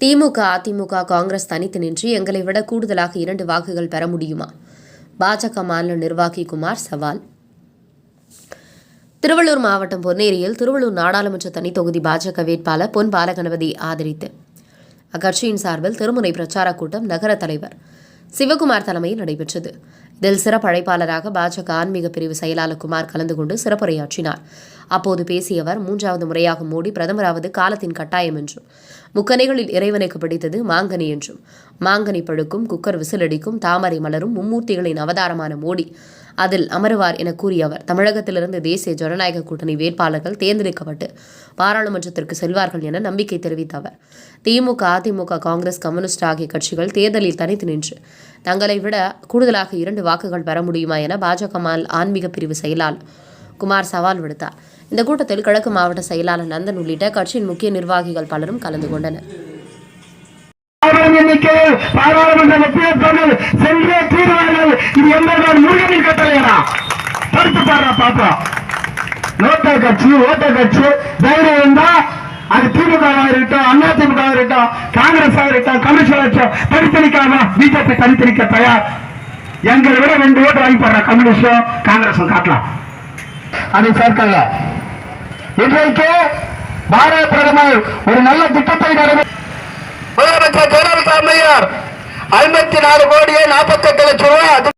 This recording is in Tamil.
திமுக அதிமுக காங்கிரஸ் தனித்து நின்று எங்களை விட கூடுதலாக இரண்டு வாக்குகள் பெற முடியுமா? பாஜக மாநில நிர்வாகி குமார் சவால். திருவள்ளூர் மாவட்டம் பொன்னேரியில் திருவள்ளூர் நாடாளுமன்ற தனி தொகுதி பாஜக வேட்பாளர் பொன் பாலகணபதி ஆதரித்து. அக்கட்சியின் சார்பில் திருமுறை பிரச்சார கூட்டம் நகர தலைவர் சிவகுமார் தலைமையில் நடைபெற்றது. இதில் சிறப்பு அழைப்பாளராக பாஜக ஆன்மீக பிரிவு செயலாளர் குமார் கலந்து கொண்டு சிறப்புரையாற்றினார். அப்போது பேசிய அவர் மூன்றாவது முறையாக மோடி பிரதமராவது காலத்தின் கட்டாயம் என்றும் முக்கனைகளில் இறைவனுக்கு பிடித்தது மாங்கனி என்றும் மாங்கனி பழுக்கும் குக்கர் விசிலடிக்கும் தாமரை மலரும் மும்மூர்த்திகளின் அவதாரமான மோடி அதில் அமருவார் என கூறிய அவர் தமிழகத்திலிருந்து தேசிய ஜனநாயக கூட்டணி வேட்பாளர்கள் தேர்ந்தெடுக்கப்பட்டு பாராளுமன்றத்திற்கு செல்வார்கள் என நம்பிக்கை தெரிவித்த அவர் திமுக அதிமுக காங்கிரஸ் கம்யூனிஸ்ட் ஆகிய கட்சிகள் தேர்தலில் தனித்து நின்று தங்களை விட கூடுதலாக இரண்டு வாக்குகள் பெற முடியுமா என பாஜக ஆன்மீக பிரிவு செயலாளர் குமார் சவால் விடுத்தார். இந்த கூட்டத்தில் கிழக்கு மாவட்ட செயலாளர் நந்தன் உள்ளிட்ட கட்சியின் முக்கிய நிர்வாகிகள் பலரும் கலந்து கொண்டனர். ஆயிரம் எண்ணிக்கையில் பாராளுமன்ற ஒப்புயர்த்தவர்கள் சென்றே தீர்வார்கள். இது எம்பெருமான் முருகனின் கட்டளையடா. படுத்து பாடுறா பாப்பா. நோட்ட கட்சி ஓட்ட கட்சி தைரியம் இருந்தா அது திமுக இருக்கட்டும் அண்ணா திமுக இருக்கட்டும் காங்கிரஸ் இருக்கட்டும் கம்யூனிஸ்ட் இருக்கட்டும் தனித்தனிக்காம பிஜேபி தனித்தனிக்க தயார். எங்களை விட ரெண்டு ஓட்டு வாங்கி போடுற கம்யூனிஸ்டும் காங்கிரஸும் காட்டலாம் அதை சேர்க்கல. இன்றைக்கு பாரத பிரதமர் ஒரு நல்ல திட்டத்தை நிறைவே டாக்டர் தாமையார் ஐம்பத்தி நாலு கோடியே நாற்பத்தி எட்டு லட்சம் ரூபாய்